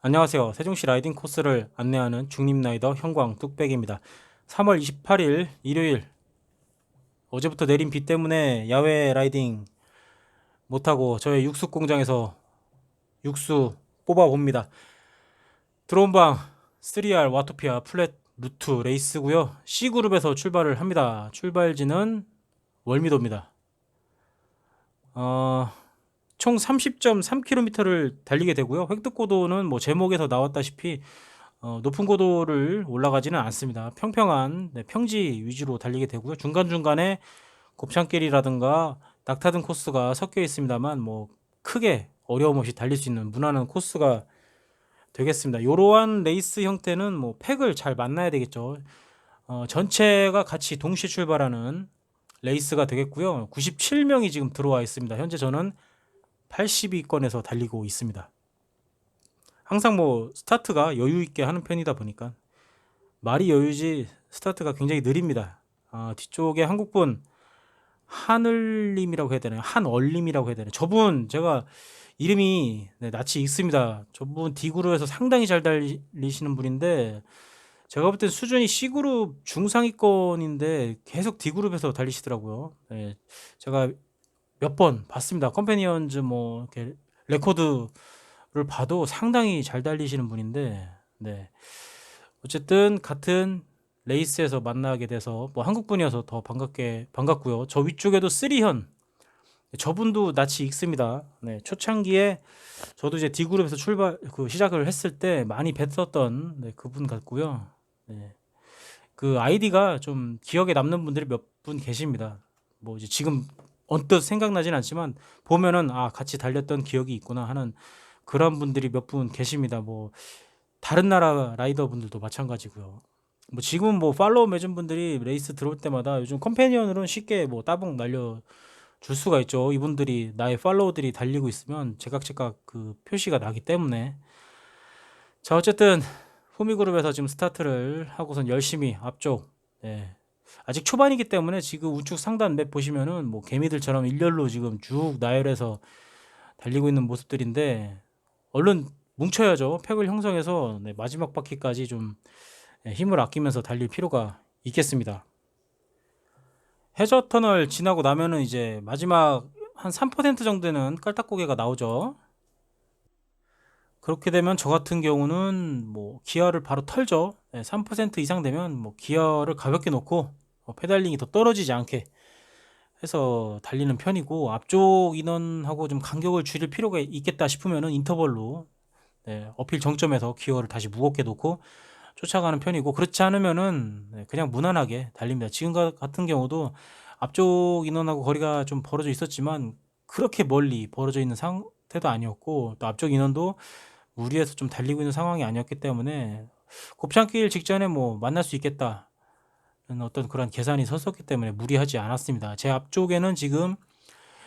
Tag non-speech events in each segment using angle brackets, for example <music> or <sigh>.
안녕하세요. 세종시 라이딩 코스를 안내하는 중립 라이더 형광 뚝배기입니다. 3월 28일 일요일 어제부터 내린 비 때문에 야외 라이딩 못하고 저희 육수 공장에서 육수 뽑아 봅니다. 드론방 3R 와토피아 플랫 루트 레이스고요. C그룹에서 출발을 합니다. 출발지는 월미도입니다. 어, 총 30.3km를 달리게 되고요. 획득 고도는 뭐 제목에서 나왔다시피 어, 높은 고도를 올라가지는 않습니다. 평평한 네, 평지 위주로 달리게 되고요. 중간중간에 곱창길이라든가 낙타 등 코스가 섞여 있습니다만 뭐 크게 어려움 없이 달릴 수 있는 무난한 코스가 되겠습니다. 이러한 레이스 형태는 뭐 팩을 잘 만나야 되겠죠. 어, 전체가 같이 동시에 출발하는 레이스가 되겠고요. 97명이 지금 들어와 있습니다. 현재 저는 80위권에서 달리고 있습니다. 항상 뭐 스타트가 여유 있게 하는 편이다 보니까 말이 여유지 스타트가 굉장히 느립니다. 아, 뒤쪽에 한국분 하늘님이라고 해야 되나요? 한얼님이라고 해야 되나요? 저분 제가 이름이 네, 낯이 익습니다. 저분 D그룹에서 상당히 잘 달리시는 분인데 제가 볼 땐 수준이 C그룹 중상위권인데 계속 D그룹에서 달리시더라고요. 네, 제가 몇 번 봤습니다. 컴패니언즈 뭐 이렇게 레코드를 봐도 상당히 잘 달리시는 분인데 네. 어쨌든 같은 레이스에서 만나게 돼서 뭐 한국 분이어서 더 반갑게 반갑고요. 저 위쪽에도 쓰리현 저분도 낯이 익습니다. 네, 초창기에 저도 이제 D 그룹에서 출발 그 시작을 했을 때 많이 뵀었던 네, 그분 같고요. 네. 그 아이디가 좀 기억에 남는 분들이 몇 분 계십니다. 뭐 이제 지금 언뜻 생각나진 않지만 보면은 아 같이 달렸던 기억이 있구나 하는 그런 분들이 몇 분 계십니다. 뭐 다른 나라 라이더 분들도 마찬가지고요. 뭐 지금 뭐 팔로우 맺은 분들이 레이스 들어올 때마다 요즘 컴패니언으로는 쉽게 뭐 따봉 날려 줄 수가 있죠. 이분들이 나의 팔로우들이 달리고 있으면 제각제각 그 표시가 나기 때문에 자 어쨌든 호미그룹에서 지금 스타트를 하고선 열심히 앞쪽 네. 아직 초반이기 때문에 지금 우측 상단 맵 보시면은 뭐 개미들처럼 일렬로 지금 쭉 나열해서 달리고 있는 모습들인데 얼른 뭉쳐야죠. 팩을 형성해서 네, 마지막 바퀴까지 좀 네, 힘을 아끼면서 달릴 필요가 있겠습니다. 해저 터널 지나고 나면은 이제 마지막 한 3% 정도는 깔딱고개가 나오죠. 그렇게 되면 저 같은 경우는 뭐 기어를 바로 털죠. 네, 3% 이상 되면 뭐 기어를 가볍게 놓고 어, 페달링이 더 떨어지지 않게 해서 달리는 편이고 앞쪽 인원하고 좀 간격을 줄일 필요가 있겠다 싶으면은 인터벌로 네, 어필 정점에서 기어를 다시 무겁게 놓고 쫓아가는 편이고 그렇지 않으면은 네, 그냥 무난하게 달립니다. 지금 같은 경우도 앞쪽 인원하고 거리가 좀 벌어져 있었지만 그렇게 멀리 벌어져 있는 상태도 아니었고 또 앞쪽 인원도 무리해서 좀 달리고 있는 상황이 아니었기 때문에 곱창길 직전에 뭐 만날 수 있겠다 어떤 그런 계산이 섰었기 때문에 무리하지 않았습니다. 제 앞쪽에는 지금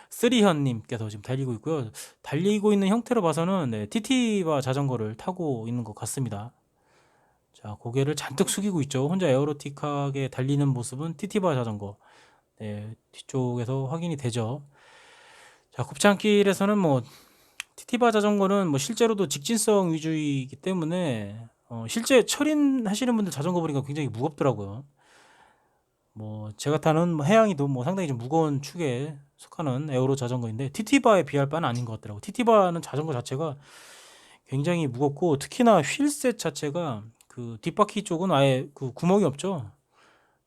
쓰리현님께서 지금 달리고 있고요. 달리고 있는 형태로 봐서는 네, TT바 자전거를 타고 있는 것 같습니다. 자, 고개를 잔뜩 숙이고 있죠. 혼자 에어로틱하게 달리는 모습은 TT바 자전거. 네, 뒤쪽에서 확인이 되죠. 자, 곱창길에서는 뭐 TT바 자전거는 뭐 실제로도 직진성 위주이기 때문에 어, 실제 철인 하시는 분들 자전거 보니까 굉장히 무겁더라고요. 뭐 제가 타는 뭐 해양이도 뭐 상당히 좀 무거운 축에 속하는 에어로 자전거인데 TT바에 비할 바는 아닌 것 같더라고. TT바는 자전거 자체가 굉장히 무겁고 특히나 휠셋 자체가 그 뒷바퀴 쪽은 아예 그 구멍이 없죠.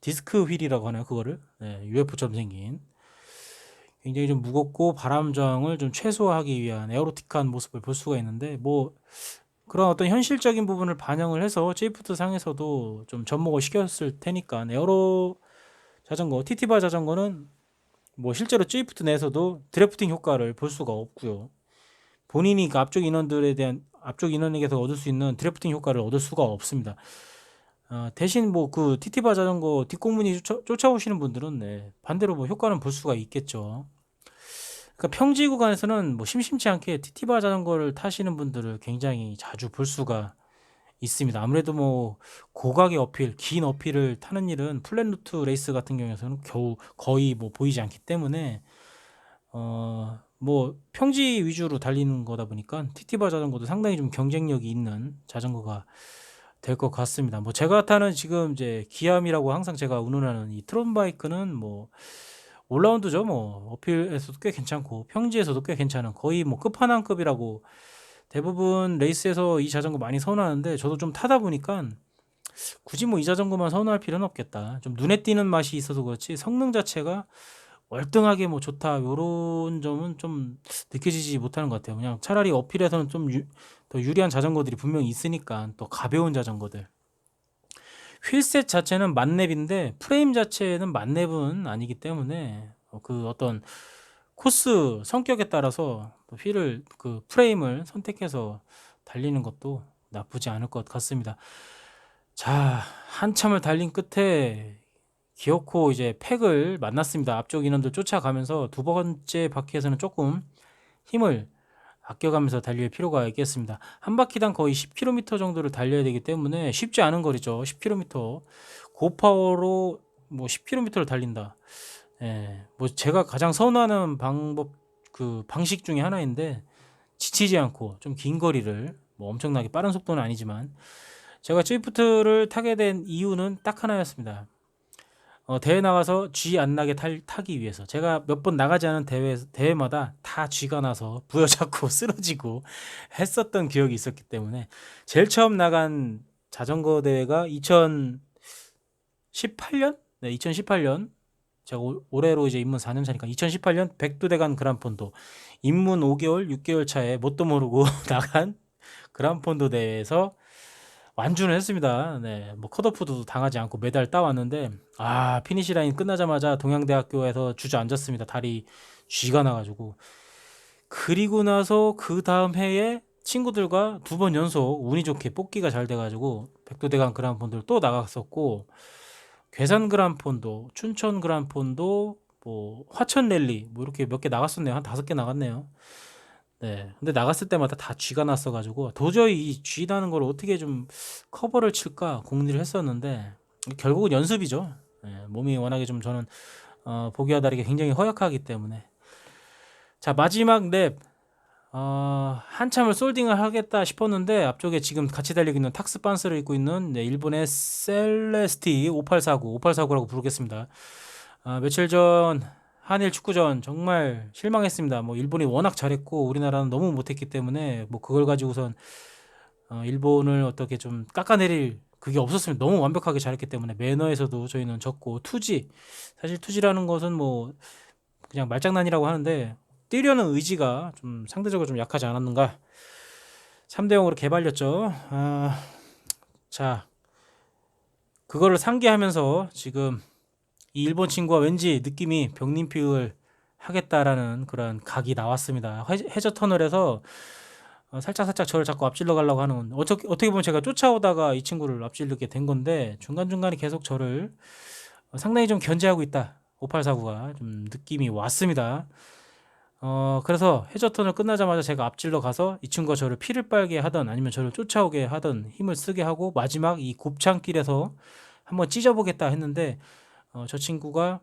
디스크 휠이라고 하나요, 그거를? 네, UFO처럼 생긴. 굉장히 좀 무겁고 바람 저항을 좀 최소화하기 위한 에어로틱한 모습을 볼 수가 있는데 뭐 그런 어떤 현실적인 부분을 반영을 해서 제이프트 상에서도 좀 접목을 시켰을 테니까 에어로 자전거, TT바 자전거는 뭐 실제로 쥐프트 내에서도 드래프팅 효과를 볼 수가 없고요. 본인이 그 앞쪽 인원들에 대한 앞쪽 인원에게서 얻을 수 있는 드래프팅 효과를 얻을 수가 없습니다. 어, 대신 뭐그 TT바 자전거 뒷공문이 쫓아, 오시는 분들은 네, 반대로 뭐 효과는 볼 수가 있겠죠. 그러니까 평지 구간에서는 뭐 심심치 않게 TT바 자전거를 타시는 분들을 굉장히 자주 볼 수가 있습니다. 아무래도 뭐 고각의 어필, 긴 어필을 타는 일은 플랫 루트 레이스 같은 경우에서는 겨우 거의 뭐 보이지 않기 때문에 어 뭐 평지 위주로 달리는 거다 보니까 TT바 자전거도 상당히 좀 경쟁력이 있는 자전거가 될 것 같습니다. 뭐 제가 타는 지금 이제 기암이라고 항상 제가 운운하는 이 트론 바이크는 뭐 올라운드죠. 뭐 어필에서도 꽤 괜찮고 평지에서도 꽤 괜찮은 거의 뭐 끝판왕급이라고 대부분 레이스에서 이 자전거 많이 선호하는데 저도 좀 타다 보니까 굳이 뭐 이 자전거만 선호할 필요는 없겠다. 좀 눈에 띄는 맛이 있어서 그렇지 성능 자체가 월등하게 뭐 좋다 요런 점은 좀 느껴지지 못하는 것 같아요. 그냥 차라리 어필에서는 좀더 유리한 자전거들이 분명히 있으니까 또 가벼운 자전거들. 휠셋 자체는 만렙인데 프레임 자체는 만렙은 아니기 때문에 어, 그 어떤 코스 성격에 따라서 또 휠을 그 프레임을 선택해서 달리는 것도 나쁘지 않을 것 같습니다. 자, 한참을 달린 끝에 기어코 이제 팩을 만났습니다. 앞쪽 인원들 쫓아가면서 두 번째 바퀴에서는 조금 힘을 아껴가면서 달릴 필요가 있겠습니다. 한 바퀴당 거의 10km 정도를 달려야 되기 때문에 쉽지 않은 거리죠. 10km. 고파워로 뭐 10km를 달린다. 예, 뭐 제가 가장 선호하는 방법 그 방식 중에 하나인데 지치지 않고 좀 긴 거리를 뭐 엄청나게 빠른 속도는 아니지만 제가 스위프트를 타게 된 이유는 딱 하나였습니다. 어, 대회 나가서 쥐 안 나게 탈, 타기 위해서. 제가 몇 번 나가지 않은 대회 대회마다 다 쥐가 나서 <laughs> 부여잡고 쓰러지고 했었던 기억이 있었기 때문에 제일 처음 나간 자전거 대회가 2018년? 네, 2018년. 제가 올- 올해로 이제 입문 4년 차니까 2018년 백두대간 그란폰도. 입문 5개월, 6개월 차에 뭣도 모르고 <laughs> 나간 그란폰도 대회에서 완주를 했습니다. 네, 뭐 컷오프도 당하지 않고 메달 따왔는데 아 피니시 라인 끝나자마자 동양대학교에서 주저앉았습니다. 다리 쥐가 나가지고 그리고 나서 그 다음 해에 친구들과 두 번 연속 운이 좋게 뽑기가 잘 돼가지고 백두대간 그란폰들 또 나갔었고 괴산 그란폰도 춘천 그란폰도 뭐 화천 랠리 뭐 이렇게 몇 개 나갔었네요. 한 다섯 개 나갔네요. 네. 근데 나갔을 때마다 다 쥐가 났어가지고 도저히 이 쥐 나는 걸 어떻게 좀 커버를 칠까 궁리를 했었는데 결국은 연습이죠. 네, 몸이 워낙에 좀 저는 어, 보기와 다르게 굉장히 허약하기 때문에 자 마지막 랩 어, 한참을 솔딩을 하겠다 싶었는데 앞쪽에 지금 같이 달리고 있는 탁스 반스를 입고 있는 네, 일본의 셀레스티 5849 5849라고 부르겠습니다. 아, 며칠 전 한일 축구전 정말 실망했습니다. 뭐 일본이 워낙 잘했고 우리나라는 너무 못했기 때문에 뭐 그걸 가지고선 어, 일본을 어떻게 좀 깎아내릴 그게 없었으면 너무 완벽하게 잘했기 때문에 매너에서도 저희는 졌고 투지 사실 투지라는 것은 뭐 그냥 말장난이라고 하는데 뛰려는 의지가 좀 상대적으로 좀 약하지 않았는가 3대 0으로 개발렸죠. 아, 자 그거를 상기하면서 지금 이 일본 친구가 왠지 느낌이 병림픽을 하겠다라는 그런 각이 나왔습니다. 해- 해저 터널에서 어, 살짝 살짝 저를 자꾸 앞질러 가려고 하는 어떻게 어떻게 보면 제가 쫓아오다가 이 친구를 앞질르게 된 건데 중간 중간에 계속 저를 어, 상당히 좀 견제하고 있다. 5849가 좀 느낌이 왔습니다. 어 그래서 해저 터널 끝나자마자 제가 앞질러 가서 이 친구가 저를 피를 빨게 하던 아니면 저를 쫓아오게 하던 힘을 쓰게 하고 마지막 이 곱창길에서 한번 찢어보겠다 했는데 어, 저 친구가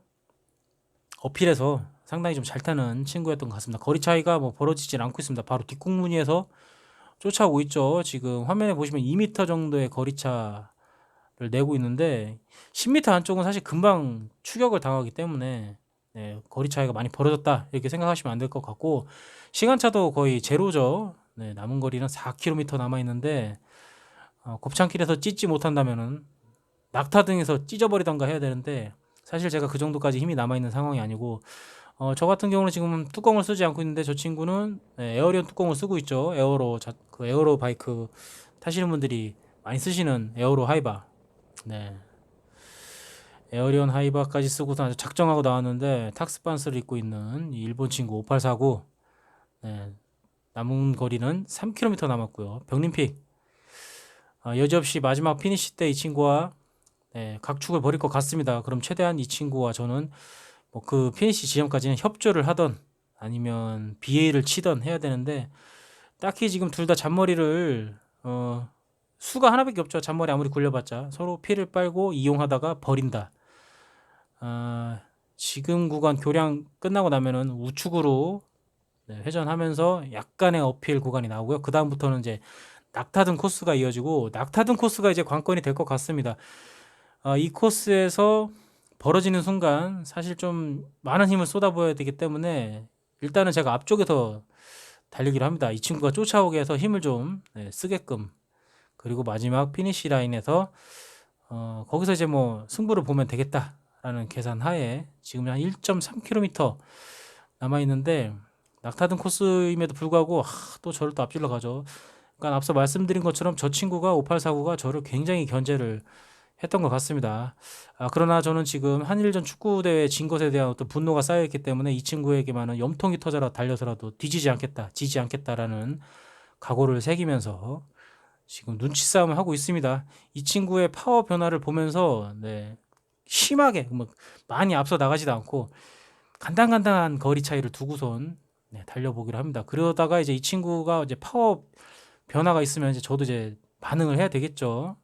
어필해서 상당히 좀 잘 타는 친구였던 것 같습니다. 거리 차이가 뭐 벌어지질 않고 있습니다. 바로 뒷공무니에서 쫓아오고 있죠. 지금 화면에 보시면 2m 정도의 거리 차를 내고 있는데 10m 안쪽은 사실 금방 추격을 당하기 때문에 네, 거리 차이가 많이 벌어졌다 이렇게 생각하시면 안 될 것 같고 시간차도 거의 제로죠. 네, 남은 거리는 4km 남아 있는데 어, 곱창길에서 찢지 못한다면은 낙타 등에서 찢어버리던가 해야 되는데 사실 제가 그 정도까지 힘이 남아 있는 상황이 아니고 어, 저 같은 경우는 지금 뚜껑을 쓰지 않고 있는데 저 친구는 네, 에어리언 뚜껑을 쓰고 있죠. 에어로 자, 그 에어로 바이크 타시는 분들이 많이 쓰시는 에어로 하이바. 네. 에어리언 하이바까지 쓰고서 아주 작정하고 나왔는데 탁스 반스를 입고 있는 이 일본 친구 5849. 네. 남은 거리는 3km 남았고요. 병림픽. 아, 여지없이 마지막 피니시 때 이 친구와 네, 각축을 벌일 것 같습니다. 그럼 최대한 이 친구와 저는 뭐그 피니시 지점까지는 협조를 하던 아니면 BA를 치던 해야 되는데 딱히 지금 둘 다 잔머리를 어 수가 하나밖에 없죠. 잔머리 아무리 굴려봤자 서로 피를 빨고 이용하다가 버린다. 아 지금 구간 교량 끝나고 나면은 우측으로 네, 회전하면서 약간의 어필 구간이 나오고요. 그 다음부터는 이제 낙타등 코스가 이어지고 낙타등 코스가 이제 관건이 될 것 같습니다. 아, 이 코스에서 벌어지는 순간 사실 좀 많은 힘을 쏟아부어야 되기 때문에 일단은 제가 앞쪽에서 달리기를 합니다. 이 친구가 쫓아오게 해서 힘을 좀 네, 쓰게끔 그리고 마지막 피니시 라인에서 어, 거기서 이제 뭐 승부를 보면 되겠다라는 계산 하에 지금 한 1.3km 남아 있는데 낙타등 코스임에도 불구하고 하, 또 저를 또 앞질러 가죠. 그러니까 앞서 말씀드린 것처럼 저 친구가 5849가 저를 굉장히 견제를 했던 것 같습니다. 아, 그러나 저는 지금 한일전 축구 대회 진 것에 대한 어떤 분노가 쌓여 있기 때문에 이 친구에게만은 염통이 터져라 달려서라도 뒤지지 않겠다, 지지 않겠다라는 각오를 새기면서 지금 눈치 싸움을 하고 있습니다. 이 친구의 파워 변화를 보면서 네, 심하게 뭐 많이 앞서 나가지도 않고 간당간당한 거리 차이를 두고선 네, 달려보기로 합니다. 그러다가 이제 이 친구가 이제 파워 변화가 있으면 이제 저도 이제 반응을 해야 되겠죠.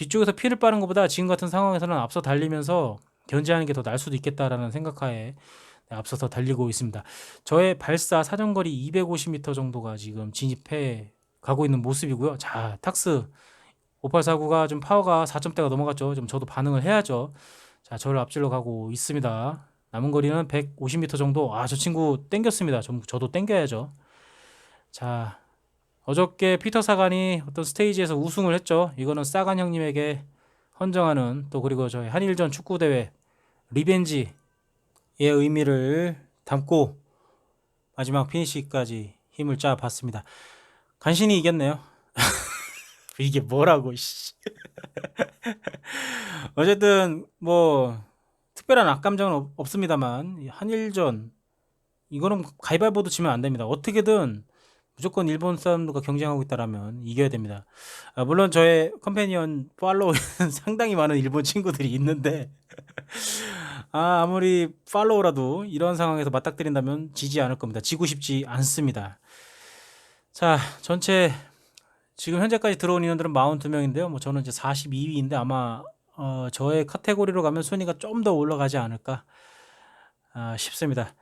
뒤쪽에서 피를 빠는 것보다 지금 같은 상황에서는 앞서 달리면서 견제하는 게더 나을 수도 있겠다라는 생각하에 네, 앞서서 달리고 있습니다. 저의 발사 사정거리 250m 정도가 지금 진입해 가고 있는 모습이고요. 자, 탁스 5849가 좀 파워가 4점대가 넘어갔죠. 좀 저도 반응을 해야죠. 자, 저를 앞질러 가고 있습니다. 남은 거리는 150m 정도. 아, 저 친구 땡겼습니다. 좀 저도 땡겨야죠. 자, 어저께 피터 사간이 어떤 스테이지에서 우승을 했죠. 이거는 사간 형님에게 헌정하는 또 그리고 저희 한일전 축구 대회 리벤지의 의미를 담고 마지막 피니시까지 힘을 짜 봤습니다. 간신히 이겼네요. <laughs> 이게 뭐라고 씨. <laughs> 어쨌든 뭐 특별한 악감정은 없- 없습니다만 이 한일전 이거는 가위바위보도 지면 안 됩니다. 어떻게든 무조건 일본 사람들과 경쟁하고 있다라면 이겨야 됩니다. 아, 물론 저의 컴패니언 팔로우에는 <laughs> 상당히 많은 일본 친구들이 있는데 <laughs> 아, 아무리 팔로우라도 이런 상황에서 맞닥뜨린다면 지지 않을 겁니다. 지고 싶지 않습니다. 자, 전체 지금 현재까지 들어온 인원들은 42명인데요. 뭐 저는 이제 42위인데 아마 어, 저의 카테고리로 가면 순위가 좀 더 올라가지 않을까 아, 싶습니다.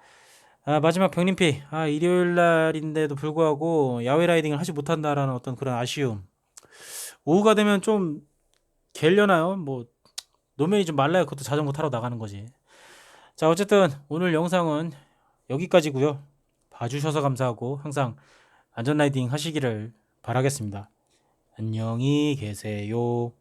아, 마지막 병림피. 아, 일요일 날인데도 불구하고 야외 라이딩을 하지 못한다라는 어떤 그런 아쉬움. 오후가 되면 좀 갤려나요? 뭐 노면이 좀 말라요. 그것도 자전거 타러 나가는 거지. 자, 어쨌든 오늘 영상은 여기까지고요. 봐주셔서 감사하고 항상 안전 라이딩 하시기를 바라겠습니다. 안녕히 계세요.